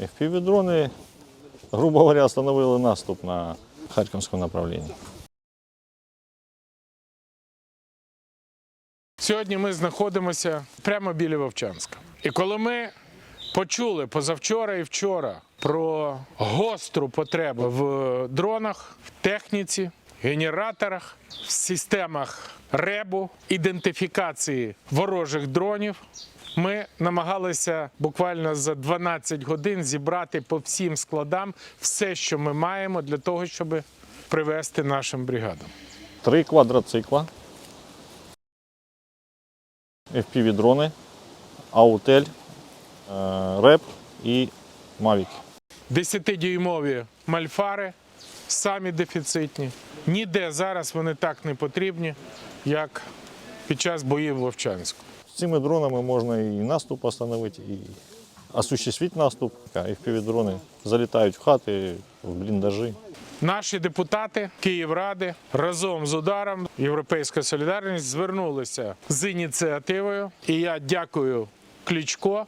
FPV-дрони, грубо говоря, остановили наступ на Харківському направленні. Сьогодні ми знаходимося прямо біля Вовчанська. І коли ми почули позавчора і вчора про гостру потребу в дронах, в техніці, генераторах, в системах ребу, ідентифікації ворожих дронів, ми намагалися буквально за 12 годин зібрати по всім складам все, що ми маємо для того, щоб привести нашим бригадам. Три квадроцикла, FPV-дрони, Аутель, е, РЕП і Мавік. 10-дюймові мальфари самі дефіцитні. Ніде зараз вони так не потрібні, як під час боїв в Вовчанську. З цими дронами можна і наступ остановити, і осуществити наступ. FPV-дрони залітають в хати, в бліндажі. Наші депутати Київради разом з ударом Європейська солідарність звернулися з ініціативою. І я дякую Кличко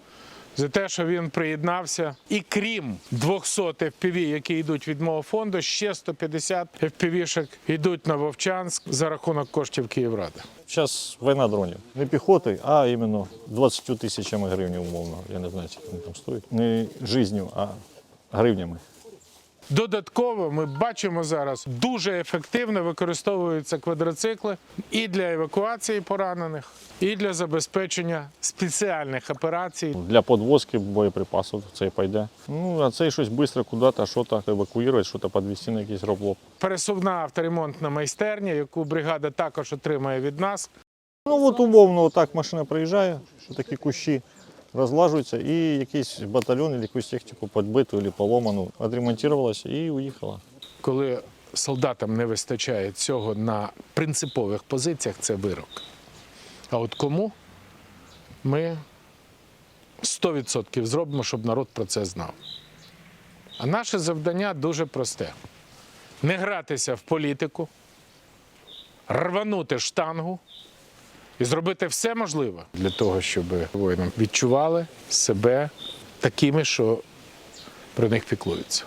за те, що він приєднався. І крім 200 FPV, які йдуть від мого фонду, ще 150 FPV-шек йдуть на Вовчанськ за рахунок коштів Київради. Зараз війна дронів. Не піхоти, а іменно 20 тисячами гривень умовно. Я не знаю, скільки там стоїть. Не життю, а гривнями. Додатково ми бачимо зараз дуже ефективно використовуються квадроцикли і для евакуації поранених, і для забезпечення спеціальних операцій. Для подвозки боєприпасів це пойде. Ну, а це щось швидко куди-то, що то евакуювати, що то підвести на якийсь роблок. Пересувна авторемонтна майстерня, яку бригада також отримає від нас. Ну от умовно, так машина приїжджає, що такі кущі розлажуються, і якийсь батальйон, якусь техніку підбиту або поломану відремонтувалася і уїхала. Коли солдатам не вистачає цього на принципових позиціях, це вирок. А от кому ми 100% зробимо, щоб народ про це знав. А наше завдання дуже просте: не гратися в політику, рванути штангу і зробити все можливе для того, щоб воїни відчували себе такими, що про них піклуються.